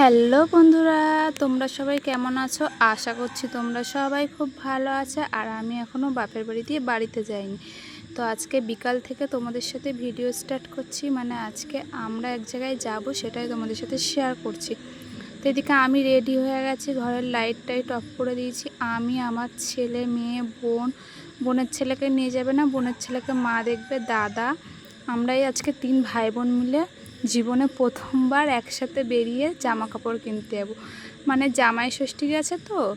Hello বন্ধুরা, তোমরা সবাই কেমন আছো? আশা করছি তোমরা সবাই খুব ভালো আছে আর আমি এখনও বাপের বাড়ি দিয়ে বাড়িতে যাইনি। তো আজকে বিকাল থেকে তোমাদের সাথে ভিডিও স্টার্ট করছি মানে আজকে আমরা এক জায়গায় যাব সেটাই তোমাদের সাথে শেয়ার করছি। তো এদিকে আমি রেডি হয়ে গেছি, ঘরের লাইট টাইট অফ করে দিয়েছি। আমি, আমার ছেলে, মেয়ে, বোন, বোনের ছেলেকে নিয়ে যাবে না, বোনের ছেলেকে মা দেখবে, দাদা। আমরাই আজকে তিন ভাই বোন মিলে জীবনে প্রথমবার একসাথে বেরিয়ে জামা কাপড় কিনতে যাব। মানে জামাই ষষ্ঠী গেছে তো,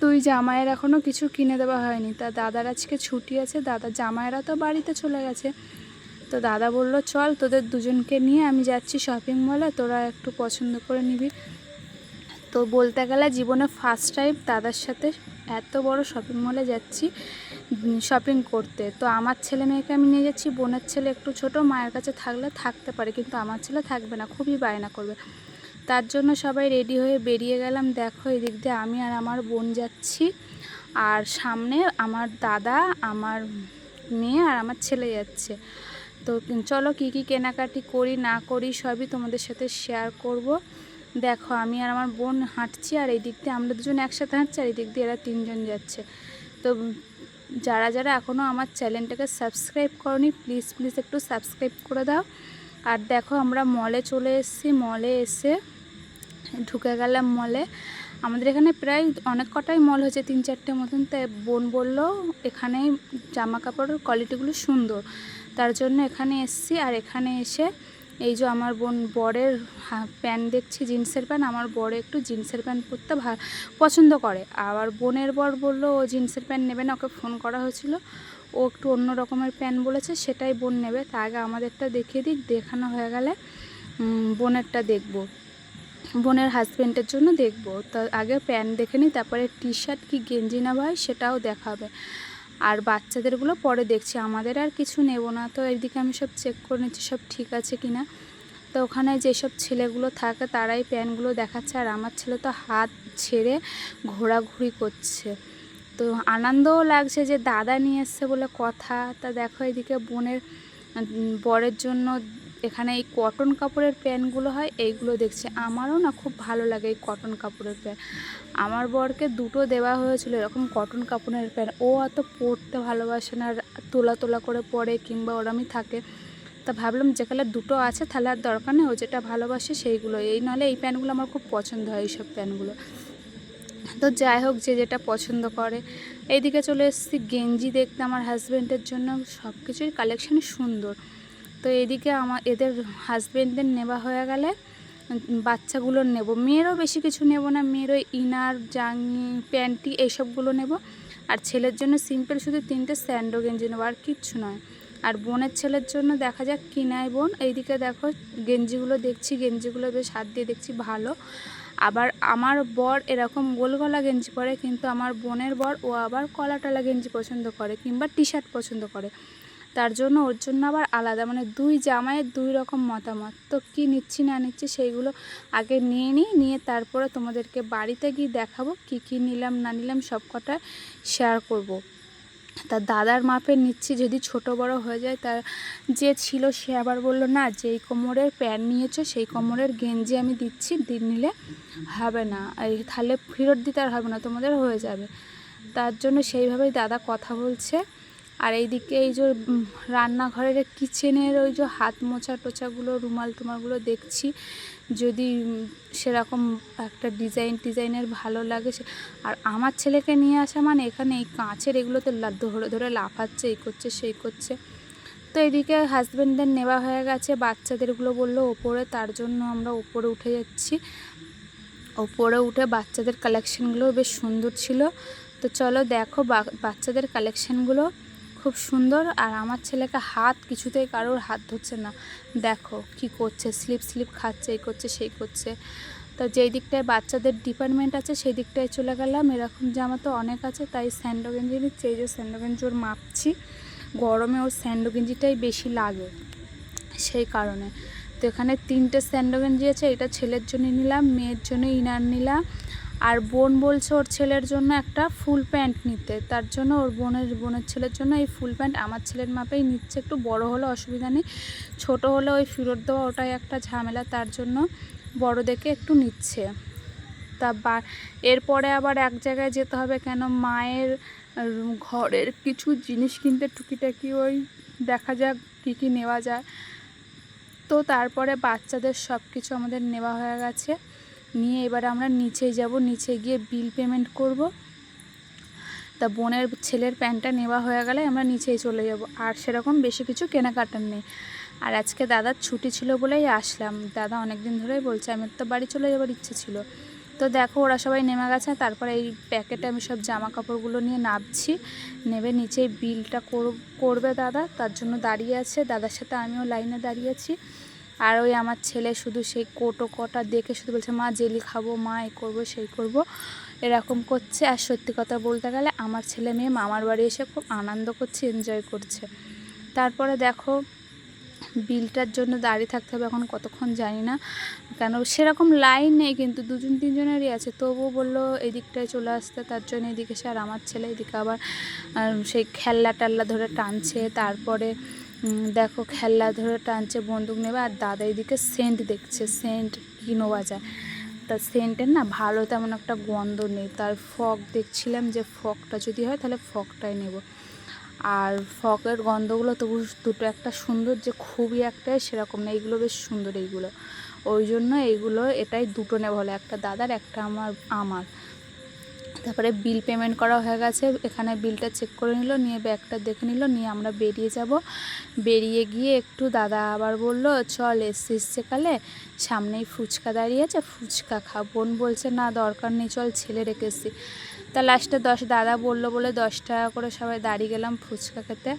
দুই জামাইয়ের এখনও কিছু কিনে দেওয়া হয়নি। তা দাদার আজকে ছুটি আছে, দাদা জামাইরা তো বাড়িতে চলে গেছে। তো দাদা বলল, চল তোদের দুজনকে নিয়ে আমি যাচ্ছি শপিং মলে তোরা একটু পছন্দ করে নিবি। তো বলতে গেলে জীবনে ফার্স্ট টাইম দাদার সাথে এত বড় শপিং মলে যাচ্ছি শপিং করতে। তো আমার ছেলে মেয়েকে আমি নিয়ে যাচ্ছি, বোনের ছেলে একটু ছোট, মায়ের কাছে থাকলে থাকতে পারে, কিন্তু আমার ছেলে থাকবে না, খুবই বায়না করবে। তার জন্য সবাই রেডি হয়ে বেরিয়ে গেলাম। দেখো এদিক দিয়ে আমি আর আমার বোন যাচ্ছি, আর সামনে আমার দাদা, আমার মেয়ে আর আমার ছেলে যাচ্ছে। তো চলো কি কি কেনাকাটি করি, না করি, সবই তোমাদের সাথে শেয়ার করব। দেখো, আমি আর আমার বোন হাঁটছি আর এই দিক দিয়ে আমরা দুজন একসাথে হাঁটছি আর এই দিক দিয়ে এরা তিনজন যাচ্ছে। তো যারা যারা এখনও আমার চ্যানেলটাকে সাবস্ক্রাইব করনি, প্লিজ প্লিজ একটু সাবস্ক্রাইব করে দাও। আর দেখো, আমরা মলে চলে এসেছি, মলে এসে ঢুকে গেলাম মলে। আমাদের এখানে প্রায় অনেক কটাই মল হয়েছে, তিন চারটে মতন। তাই বোন বলল, এখানে জামা কাপড়ের কোয়ালিটিগুলো সুন্দর। তার জন্য এখানে এসছি আর এখানে এসে এই যে আমার বোন বরের প্যান্ট দেখছি, জিন্সের প্যান্ট। আমার বড় একটু জিন্সের প্যান্ট পরতে ভা, পছন্দ করে। আবার বোনের বর বলল, ও জিন্সের প্যান্ট নেবে না, ওকে ফোন করা হয়েছিল। ও একটু অন্য রকমের প্যান্ট বলেছে, সেটাই বোন নেবে। তা আগে আমাদেরটা দেখিয়ে দিক, দেখানো হয়ে গেলে বোনেরটা দেখব। বোনের হাজব্যান্ডের জন্য দেখব। তো আগে প্যান্ট দেখে নিই তারপরে টি শার্ট কি গেঞ্জি না হয় সেটাও দেখাবে। আর বাচ্চাদেরগুলো পরে দেখছি। আমাদের আর কিছু নেব না। তো এদিকে আমি সব চেক করে নিচ্ছি, সব ঠিক আছে কি না তো ওখানে যেসব ছেলেগুলো থাকে, তারাই প্যানগুলো দেখাচ্ছে। আর আমার ছেলে তো হাত ছেড়ে ঘোরাঘুরি করছে। তো আনন্দও লাগছে যে, দাদা নিয়ে এসছে বলে কথা। তা দেখো এদিকে বোনের বরের জন্য এখানে এই কটন কাপড়ের প্যান্টগুলো হয়, এইগুলো দেখছি। আমারও না খুব ভালো লাগে এই কটন কাপড়ের প্যান্ট। আমার বরকে দুটো দেওয়া হয়েছিল এরকম কটন কাপড়ের প্যান্ট। ও অত পরতে ভালোবাসে না তোলা তোলা করে পরে কিংবা ওরমই থাকে। তা ভাবলাম যেখানে দুটো আছে, তাহলে আর দরকার নেই, ও যেটা ভালোবাসে সেইগুলো। এই নাহলে এই প্যান্টগুলো আমার খুব পছন্দ হয়, এইসব প্যান্টগুলো। তো যাই হোক, যে যেটা পছন্দ করে। এইদিকে চলে এসেছি, গেঞ্জি দেখতে আমার হাজব্যান্ডের জন্য। সব কিছুই কালেকশান সুন্দর। তো এদিকে আমার, এদের হাজব্যান্ডদের নেওয়া হয়ে গেলে, বাচ্চাগুলো নেব। মেয়েরও বেশি কিছু নেব না, মেয়েরও ইনার, জাঙ্গি, প্যান্টি এইসবগুলো নেব। আর ছেলের জন্য সিম্পল শুধু তিনটে স্যান্ডো গেঞ্জি নেব, আর কিচ্ছু নয়। আর বোনের ছেলের জন্য দেখা যাক কিনায় বোন। এইদিকে দেখো, গেঞ্জিগুলো দেখছি, গেঞ্জিগুলো বেশ হাত দিয়ে দেখছি ভালো। আবার আমার বর এরকম গোল গলা গেঞ্জি পরে, কিন্তু আমার বোনের বর ও আবার কলা টলা গেঞ্জি পছন্দ করে কিংবা টি শার্ট পছন্দ করে। তার জন্য ওর জন্য আবার আলাদা মানে দুই জামাইয়ের দুই রকম মতামত। তো কী নিচ্ছি না নিচ্ছি সেইগুলো আগে নিয়ে নিই, নিয়ে তারপরে তোমাদেরকে বাড়িতে গিয়ে দেখাবো কি কি নিলাম না নিলাম সব কটা শেয়ার করব। তার দাদার মাপে নিচ্ছি, যদি ছোট বড় হয়ে যায় তার যে ছিল সে আবার বলল, না, যেই কোমরের প্যান্ট নিয়েছো সেই কোমরের গেঞ্জি আমি দিচ্ছি দিন নিলে হবে না। এই তাহলে ফেরত দিতে আর হবে না, তোমাদের হয়ে যাবে। তার জন্য সেইভাবেই দাদা কথা বলছে। আর এইদিকে এই যে রান্নাঘরের কিচেনের ওই যে হাত মোছা টোছাগুলো, রুমাল টুমালগুলো দেখছি। যদি সেরকম একটা ডিজাইন টিজাইনের ভালো লাগে আর আমার ছেলেকে নিয়ে আসা মানে এখানে এই কাঁচের এগুলোতে ধরে ধরে লাফাচ্ছে, এই করছে, সেই করছে। তো এদিকে হাজব্যান্ডদের নেওয়া হয়ে গেছে, বাচ্চাদেরগুলো বলল ওপরে, তার জন্য আমরা ওপরে উঠে যাচ্ছি। ওপরে উঠে বাচ্চাদের কালেকশানগুলো বেশ সুন্দর ছিল। তো চলো দেখো বাচ্চাদের কালেকশানগুলো খুব সুন্দর আর আমার ছেলেকে হাত কিছুতেই কারোর হাত ধরছে না। দেখো কি করছে, স্লিপ স্লিপ খাচ্ছে, এই করছে, সেই করছে। তো যেই দিকটায় বাচ্চাদের ডিপার্টমেন্ট আছে, সেই দিকটায় চলে গেলাম। এরকম জামা তো অনেক আছে, তাই স্যান্ডো গেঞ্জি নিচ্ছি। এই যে স্যান্ডো গেঞ্জি ওর মাপছি। গরমে ওর স্যান্ডো গেঞ্জিটাই বেশি লাগে সেই কারণে। তো এখানে তিনটে স্যান্ডো গেঞ্জি আছে, এটা ছেলের জন্য নিলাম, মেয়ের জন্য ইনার নিলাম। আর বোন বলছে ওর ছেলের জন্য একটা ফুল প্যান্ট নিতে। তার জন্য ওর বোনের বোনের ছেলের জন্য এই ফুল প্যান্ট আমার ছেলের মাপেই নিচ্ছে। একটু বড় হলে অসুবিধা নেই, ছোটো হলে ওই ফেরত দেওয়া ওটাই একটা ঝামেলা, তার জন্য বড় দেখে একটু নিচ্ছে। তা বা, এরপরে আবার এক জায়গায় যেতে হবে কেন? মায়ের ঘরের কিছু জিনিস কিনতে টুকিটাকি ওই দেখা যাক কী কী নেওয়া যায়। তো তারপরে বাচ্চাদের সব কিছু আমাদের নেওয়া হয়ে গেছে। নিয়ে এবার আমরা নিচে যাব। নিচে গিয়ে বিল পেমেন্ট করব। তা বোনের ছেলের প্যান্টটা নেওয়া হয়ে গেলে আমরা নিচেই চলে যাব। আর সেরকম বেশি কিছু কেনাকাটার নেই। আর আজকে দাদার ছুটি ছিল বলেই আসলাম। দাদা অনেক দিন ধরেই বলছে, আমার তো বাড়ি চলে যাবার ইচ্ছে ছিল। তো দেখো ওরা সবাই নেমে গেছে। তারপরে এই প্যাকেটে আমি সব জামা কাপড়গুলো নিয়ে নামছি নেবে নিচে বিলটা কর- করবে দাদা। তার জন্য দাঁড়িয়ে আছে। দাদার সাথে আমিও লাইনে দাঁড়িয়ে আছি। আর ওই আমার ছেলে শুধু সেই কোটো কটা দেখে শুধু বলছে, মা, জেলি খাব, মা, এ করব, সেই করব। এরকম করছে। আর সত্যি কথা বলতে গেলে আমার ছেলে মেয়ে মামার বাড়ি এসে খুব আনন্দ করছে এনজয় করছে। তারপরে দেখো, বিলটার জন্য দাঁড়িয়ে থাকতে হবে এখন কতক্ষণ জানি না। কেন, সেরকম লাইন নেই কিন্তু দুজন, তিনজনেরই আছে। তবুও বলল, এদিকটায় চলে আসতে। তার জন্য এদিকে সে আর আমার ছেলে এদিকে আবার সেই খেলনা টাল্লা ধরে টানছে। তারপরে দেখো খেলনা ধরে টানছে, বন্দুক নেবে, আর দাদা এদিকে সেন্ট দেখছে, সেন্ট কী নেওয়া যায় তা সেন্টের না ভালো তেমন একটা গন্ধ নেই। তার ফক দেখছিলাম যে ফকটা যদি হয় তাহলে ফকটাই নেব। আর ফকের গন্ধগুলো তবু দুটো একটা সুন্দর যে খুবই একটা সেরকম না, এইগুলো বেশ সুন্দর এইগুলো। ওই জন্য এইগুলো এটাই দুটো নেব হলো একটা দাদার, একটা আমার আমার। তারপরে বিল পেমেন্ট করা হয়ে গেছে। এখানে বিলটা চেক করে নিল, নিয়ে ব্যাগটা দেখে নিল, নিয়ে আমরা বেরিয়ে যাব। বেরিয়ে গিয়ে একটু দাদা আবার বলল, চল এসছিস সেকালে, সামনেই ফুচকা দাঁড়িয়ে আছে, ফুচকা খা। বোন বলছে, না, দরকার নেই, চল ছেলে রেখেছি তা লাস্টে দশ, দাদা বলল বলে দশ টাকা করে সবাই দাঁড়িয়ে গেলাম ফুচকা খেতে।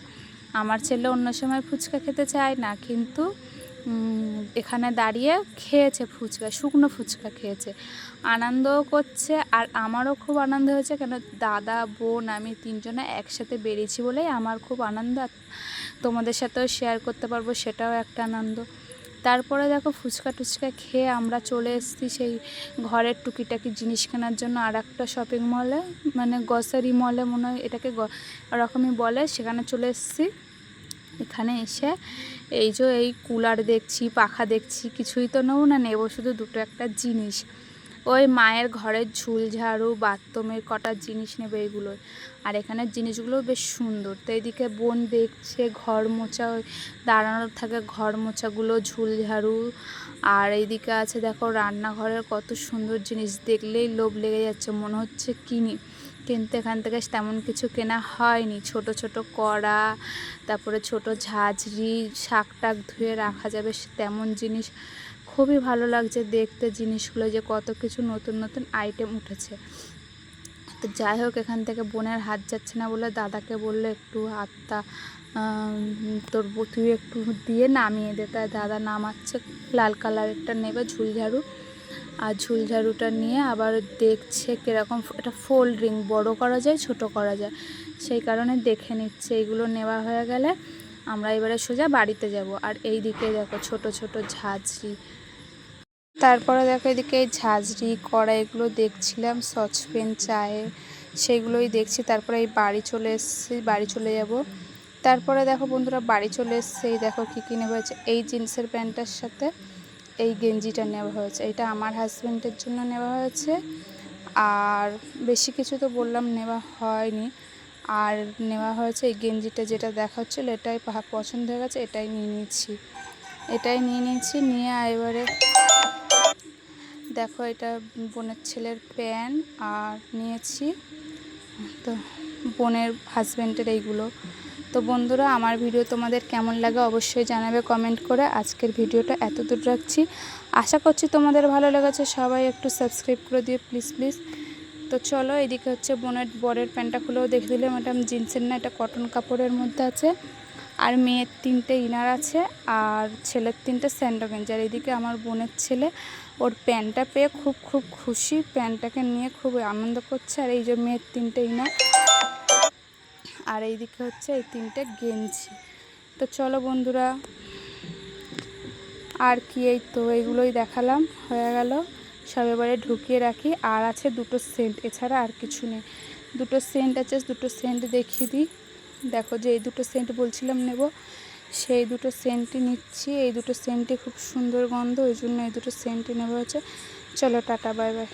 আমার ছেলে অন্য সময় ফুচকা খেতে চায় না, কিন্তু এখানে দাঁড়িয়ে খেয়েছে ফুচকা, শুকনো ফুচকা খেয়েছে। আনন্দও করছে আর আমারও খুব আনন্দ হয়েছে কেন দাদা, বোন আমি তিনজনে একসাথে বেরিয়েছি বলেই আমার খুব আনন্দ তোমাদের সাথেও শেয়ার করতে পারব, সেটাও একটা আনন্দ। তারপরে দেখো ফুচকা টুচকা খেয়ে আমরা চলে এসেছি সেই ঘরের টুকিটাকি জিনিস কেনার জন্য আর একটা শপিং মলে মানে গ্রসারি মলে মনে হয় এটাকে ওরকমই বলে, সেখানে চলে এসেছি। এখানে এসে এই যে এই কুলার দেখছি, পাখা দেখছি, কিছুই তো নেব না নেব শুধু দুটো একটা জিনিস। ওই মায়ের ঘরের ঝুল ঝাড়ু, বাথরুমের কটা জিনিস নেবে এইগুলো আর এখানের জিনিসগুলো বেশ সুন্দর। তো এইদিকে বোন দেখছে, ঘর ওই দাঁড়ানোর থাকে ঘর মোছাগুলো, ঝুল ঝাড়ু। আর এইদিকে আছে, দেখো রান্নাঘরের কত সুন্দর জিনিস। দেখলেই লোভ লেগে যাচ্ছে, মনে হচ্ছে কিনি। কিন্তু এখান থেকে তেমন কিছু কেনা হয়নি। ছোট ছোট কড়া, তারপরে ছোট ঝাঁঝরি শাক টাক ধুয়ে রাখা যাবে তেমন জিনিস খুবই ভালো লাগছে দেখতে, জিনিসগুলো যে কত কিছু নতুন নতুন আইটেম উঠেছে। তো যাই হোক, এখান থেকে বোনের হাত যাচ্ছে না বলে দাদাকে বলল, একটু হাতটা তোর তুই একটু দিয়ে নামিয়ে দে। তাই দাদা নামাচ্ছে, লাল কালারেরটা নেবে ঝুল ঝাড়ু। আর ঝুল ঝাড়ুটা নিয়ে আবার দেখছে কীরকম এটা ফোল্ড রিং বড়ো করা যায়, ছোট করা যায়। সেই কারণে দেখে নিচ্ছে এইগুলো নেওয়া হয়ে গেলে আমরা এবারে সোজা বাড়িতে যাব। আর এই দিকে দেখো ছোট ছোট ঝাঁঝরি। তারপরে দেখো এদিকে এই ঝাঁঝরি কড়া এগুলো দেখছিলাম সসপেন চায়ে সেগুলোই দেখছি। তারপরে এই বাড়ি চলে এসেছি, বাড়ি চলে যাব। তারপরে দেখো বন্ধুরা, বাড়ি চলে এসছে। এই দেখো কী কী নেওয়া হয়েছে। এই জিন্সের প্যান্টটার সাথে এই গেঞ্জিটা নেওয়া হয়েছে। এটা আমার হাজব্যান্ডের জন্য নেওয়া হয়েছে। আর বেশি কিছু তো বললাম নেওয়া হয়নি। আর নেওয়া হয়েছে এই গেঞ্জিটা যেটা দেখা হচ্ছিল এটাই পছন্দ হয়ে গেছে, এটাই নিয়ে নিয়েছি এটাই নিয়ে নিয়েছি নিয়ে এবারে দেখো এটা বোনের ছেলের প্যান্ট, আর নিয়েছি তো বোনের হাজব্যান্ডের এইগুলো। তো বন্ধুরা, আমার ভিডিও তোমাদের কেমন লাগে অবশ্যই জানাবে কমেন্ট করে। আজকের ভিডিওটা এত দূর রাখছি। আশা করছি তোমাদের ভালো লেগেছে। সবাই একটু সাবস্ক্রাইব করে দিও প্লিজ প্লিজ তো চলো, এদিকে হচ্ছে বোনের বরের প্যান্টটা খুলেও দেখে দিলে ম্যাডাম জিন্সের না, এটা কটন কাপড়ের মধ্যে আছে। আর মেয়ের তিনটে ইনার আছে, আর ছেলের তিনটে স্যান্ডো গেঞ্জি। আর এদিকে আমার বোনের ছেলে, ওর প্যান্টটা পেয়ে খুব খুব খুশি। প্যান্টটাকে নিয়ে খুব আনন্দ করছে। আর এই যে মেয়ের তিনটে ইনার আর এই দিকে হচ্ছে এই তিনটে গেঞ্জি। তো চলো বন্ধুরা, আর কি এই তো এইগুলোই দেখালাম, হয়ে গেল। সব এবারে ঢুকিয়ে রাখি। আর আছে দুটো সেন্ট, এছাড়া আর কিছু নেই। দুটো সেন্ট আছে, দুটো সেন্ট দেখিয়ে দিই। দেখো যে এই দুটো সেন্ট বলছিলাম নেব, সেই দুটো সেন্টই নিচ্ছি। এই দুটো সেন্টই খুব সুন্দর গন্ধ, ওই জন্য এই দুটো সেন্টই নেওয়া হচ্ছে চলো টাটা, বাই বাই।